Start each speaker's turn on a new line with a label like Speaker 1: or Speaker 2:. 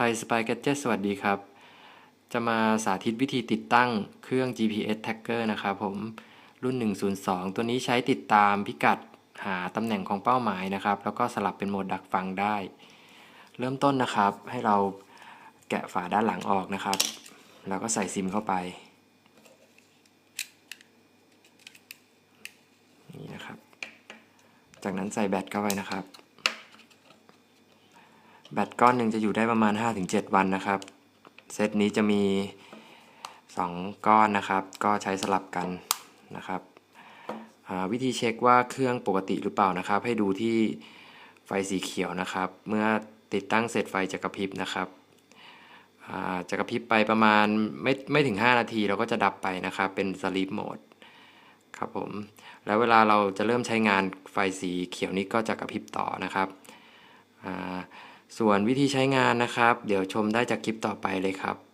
Speaker 1: ไทยสปายแก d เจสวัสดีครับ จะมาสาธิตวิธีติดตั้งเครื่อง GPS tracker นะครับผมรุ่น 102 ตัวนี้ใช้ติดตามพิกัดหาตำแหน่งของเป้าหมายนะครับ แล้วก็สลับเป็นโหมดดักฟังได้ เริ่มต้นนะครับ ให้เราแกะฝาด้านหลังออกนะครับ แล้วก็ใส่ซิมเข้าไป นี่นะครับ จากนั้นใส่แบตเข้าไปนะครับ แบตก้อนหนึ่งจะอยู่ได้ประมาณ 5-7 วันนะครับ เซตนี้จะมี 2 ก้อนนะครับ ก็ใช้สลับกันนะครับ วิธีเช็คว่าเครื่องปกติหรือเปล่านะครับ ให้ดูที่ไฟสีเขียวนะครับ เมื่อติดตั้งเสร็จไฟจะกระพริบนะครับจะกระพริบไปประมาณไม่ไม่ถึง 5 นาทีเราก็จะดับไปนะครับ เป็น sleep mode ครับผม แล้วเวลาเราจะเริ่มใช้งานไฟสีเขียวนี้ก็จะกระพริบต่อนะครับ ส่วนวิธีใช้งานนะครับ เดี๋ยวชมได้จากคลิปต่อไปเลยครับ